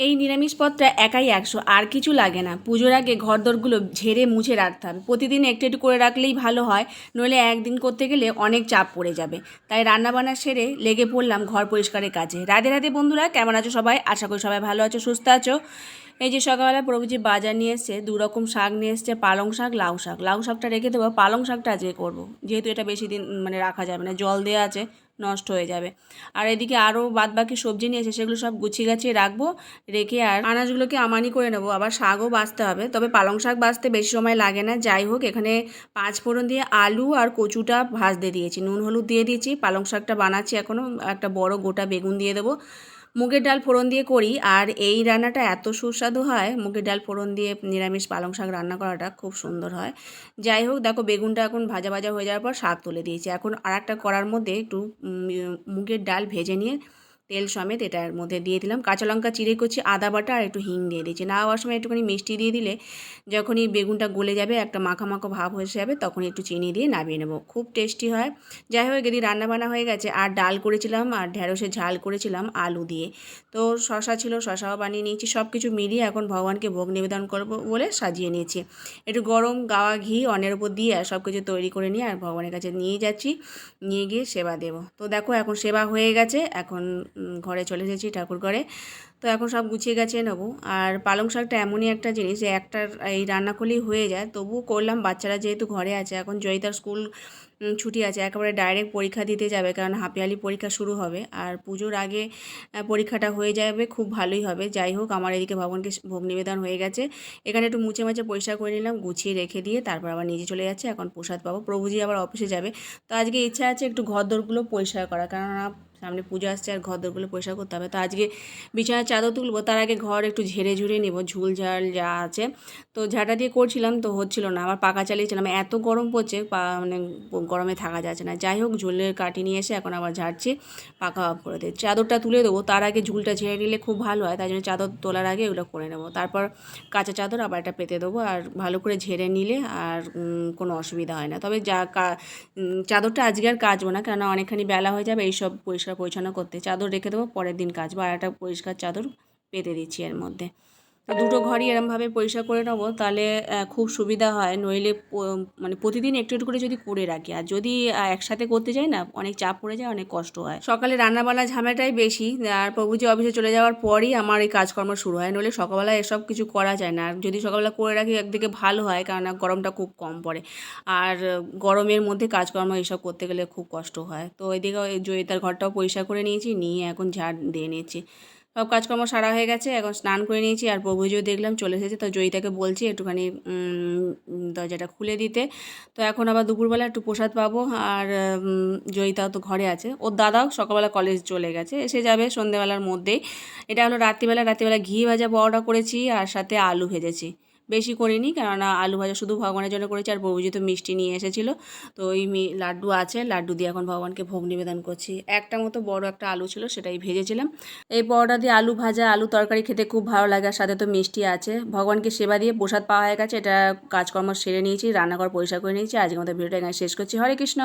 এই নিরামিষ পদটা একাই একশো, আর কিছু লাগে না। পুজোর আগে ঘরদরগুলো ঝেড়ে মুছে রাখতে হবে প্রতিদিন একটু একটু করে রাখলেই ভালো হয়, নইলে একদিন করতে গেলে অনেক চাপ পড়ে যাবে। তাই রান্নাবান্না সেরে লেগে পড়লাম ঘর পরিষ্কারের কাজে। রাধে রাধে বন্ধুরা, কেমন আছো সবাই? আশা করি সবাই ভালো আছো, সুস্থ আছো। এই যে সকালবেলা প্রভুজি বাজার নিয়ে এসছে দু রকম শাক নিয়ে এসছে, পালং শাক, লাউ শাক। লাউ শাকটা রেখে দেবো, পালং শাকটা আজকে করব। যেহেতু এটা বেশি দিন মানে রাখা যাবে না, জল দেওয়া আছে, নষ্ট হয়ে যাবে। আর এদিকে আরও বাদ বাকি সবজি নিয়ে এসে সেগুলো সব গুছিয়ে গাছিয়ে রাখব, রেখে আর আনাজগুলোকে আমানি করে নেব। আবার শাকও বাছতে হবে, তবে পালং শাক বাছতে বেশি সময় লাগে না। যাই হোক, এখানে পাঁচ ফোড়ন দিয়ে আলু আর কচুটা ভাজতে দিয়েছি, নুন হলুদ দিয়ে দিয়েছি, পালং শাকটা বানাচ্ছি এখনও একটা বড় গোটা বেগুন দিয়ে দেবো। মুগের ডাল ফোড়ন দিয়ে করি, আর এই রান্নাটা এত সুস্বাদু হয়, মুগের ডাল ফোড়ন দিয়ে নিরামিষ পালং শাক রান্না করাটা খুব সুন্দর হয়। যাই হোক, দেখো বেগুনটা এখন ভাজা ভাজা হয়ে যাওয়ার পর শাক তুলে দিয়েছি। এখন আর একটা করার মধ্যে একটু মুগের ডাল ভেজে নিয়ে তেল সমেত এটার মধ্যে দিয়ে দিলাম। কাঁচা লঙ্কা চিড়ে করছি, আদা বাটা আর একটু হিং দিয়ে দিয়েছি না হওয়ার সময় একটুখানি মিষ্টি দিয়ে দিলে যখনই বেগুনটা গলে যাবে, একটা মাখা মাখো ভাব হয়ে যাবে, তখন একটু চিনি দিয়ে নামিয়ে নেব। খুব টেস্টি হয়। যাই হোক, এদিকে রান্নাবান্না হয়ে গেছে। আর ডাল করেছিলাম আর ঢ্যাঁড়সের ঝাল করেছিলাম আলু দিয়ে। তো শশা ছিল, শশাও বানিয়ে নিয়েছি। সব কিছু মিলিয়ে এখন ভগবানকে ভোগ নিবেদন করব বলে সাজিয়ে নিয়েছি। একটু গরম গাওয়া ঘি অনের উপর দিয়ে আর সব কিছু তৈরি করে নিয়ে আর ভগবানের কাছে নিয়ে যাচ্ছি। নিয়ে গিয়ে সেবা দেবো। তো দেখো, এখন সেবা হয়ে গেছে। এখন ঘরে চলে এসেছি ঠাকুর ঘরে। তো এখন সব গুছিয়ে গেছে নেব। আর পালং শাকটা এমনই একটা জিনিস যে একটা এই রান্না করলেই হয়ে যায়। তবুও করলাম, বাচ্চারা যেহেতু ঘরে আছে, এখন জয়িতার স্কুল ছুটি আছে, একেবারে ডাইরেক্ট পরীক্ষা দিতে যাবে, কারণ হাফিয়ালি পরীক্ষা শুরু হবে। আর পুজোর আগে পরীক্ষাটা হয়ে যাবে, খুব ভালোই হবে। যাই হোক, আমার এদিকে ভগবানকে ভোগ নিবেদন হয়ে গেছে। এখানে একটু মুছে মাছে পরিষ্কার করে নিলাম, গুছিয়ে রেখে দিয়ে তারপর আবার নিজে চলে যাচ্ছে। এখন প্রসাদ পাবো। প্রভুজি আবার অফিসে যাবে। তো আজকে ইচ্ছা আছে একটু ঘর দরগুলো পরিষ্কার করা কেননা সামনে পুজো আসছে আর ঘর দরগুলো পরিষ্কার করতে হবে। তো আজকে বিছানার চাদর তুলবো, তার আগে ঘর একটু ঝেড়ে ঝুড়ে নেব, ঝুল ঝাল যা আছে। তো ঝাঁটা দিয়ে করছিলাম, তো হচ্ছিল না, আবার পাকা চালিয়েছিলাম। এত গরম পড়ছে মানে গরমে থাকা যাচ্ছে না। যাই হোক, ঝুলের কাটি নিয়ে এসে এখন আবার ঝাড়ছি, পাকা অফ করে দিই চাদরটা তুলে দেবো, তার আগে ঝুলটা ঝেড়ে নিলে খুব ভালো হয়, তাই জন্য চাদর তোলার আগে ওগুলো করে নেব। তারপর কাঁচা চাদর আবার এটা পেতে দেবো, আর ভালো করে ঝেড়ে নিলে আর কোনো অসুবিধা হয় না। তবে যা চাদরটা আজকে আর কাচবো না, কেননা অনেকখানি বেলা হয়ে যাবে, এইসব পরিষ্কার পরিচ্ছন্ন করতে। চাদর রেখে দেবো, পরের দিন কাচবো। আর একটা পরিষ্কার চাদর পেতে দিচ্ছি এর মধ্যে। দুটো ঘরই এরমভাবে পরিষ্কার করে নেব, তাহলে খুব সুবিধা হয়। নইলে মানে প্রতিদিন একটু একটু করে যদি করে রাখি। আর যদি একসাথে করতে যাই না, অনেক চাপ পড়ে যায়, অনেক কষ্ট হয়। সকালে রান্নাবান্না ঝামেলাটাই বেশি, আর প্রভুজি অফিসে চলে যাওয়ার পরই আমার এই কাজকর্ম শুরু হয়। নইলে সকালবেলা এসব কিছু করা যায় না। আর যদি সকালবেলা করে রাখি, একদিকে ভালো হয় কারণ গরমটা খুব কম পড়ে। আর, গরমের মধ্যে কাজকর্ম এসব করতে গেলে খুব কষ্ট হয়। তো ওইদিকে জয়িতার ঘরটাও পরিষ্কার করে নিয়েছি, নিয়ে এখন ঝাড় দিয়ে নিয়েছি সব কাজকর্ম সারা হয়ে গেছে, এখন স্নান করে নিয়েছি আর প্রভুজিও দেখলাম চলে এসেছে, তো জয়িতাকে বলছি একটুখানি দরজাটা খুলে দিতে। তো এখন আবার দুপুরবেলা একটু প্রসাদ পাবো আর জয়িতাও তো ঘরে আছে। ওর দাদাও সকালবেলা কলেজ চলে গেছে, এসে যাবে সন্ধেবেলার মধ্যেই। এটা হলো রাত্রিবেলা রাত্রিবেলা ঘি ভাজা বড়টা করেছি আর সাথে আলু ভেজেছি। বেশি করিনি, কেননা আলু ভাজা শুধু ভগবানের জন্য করেছি আর বৌজি তো মিষ্টি নিয়ে এসেছিল। তো ওই লাড্ডু আছে, লাড্ডু দিয়ে এখন ভগবানকে ভোগ নিবেদন করছি। একটা মতো বড় একটা আলু ছিল, সেটাই ভেজেছিলাম। এই পরোটা দিয়ে আলু ভাজা, আলু তরকারি খেতে খুব ভালো লাগে, আর সাথে তো মিষ্টি আছে। ভগবানকে সেবা দিয়ে প্রসাদ পাওয়া হয়ে গেছে, এটা কাজকর্ম সেরে নিয়েছি, রান্নাঘর পরিষ্কার করে নিয়েছি। আজকের মতো ভিডিওটা এখানে শেষ করছি। হরে কৃষ্ণ!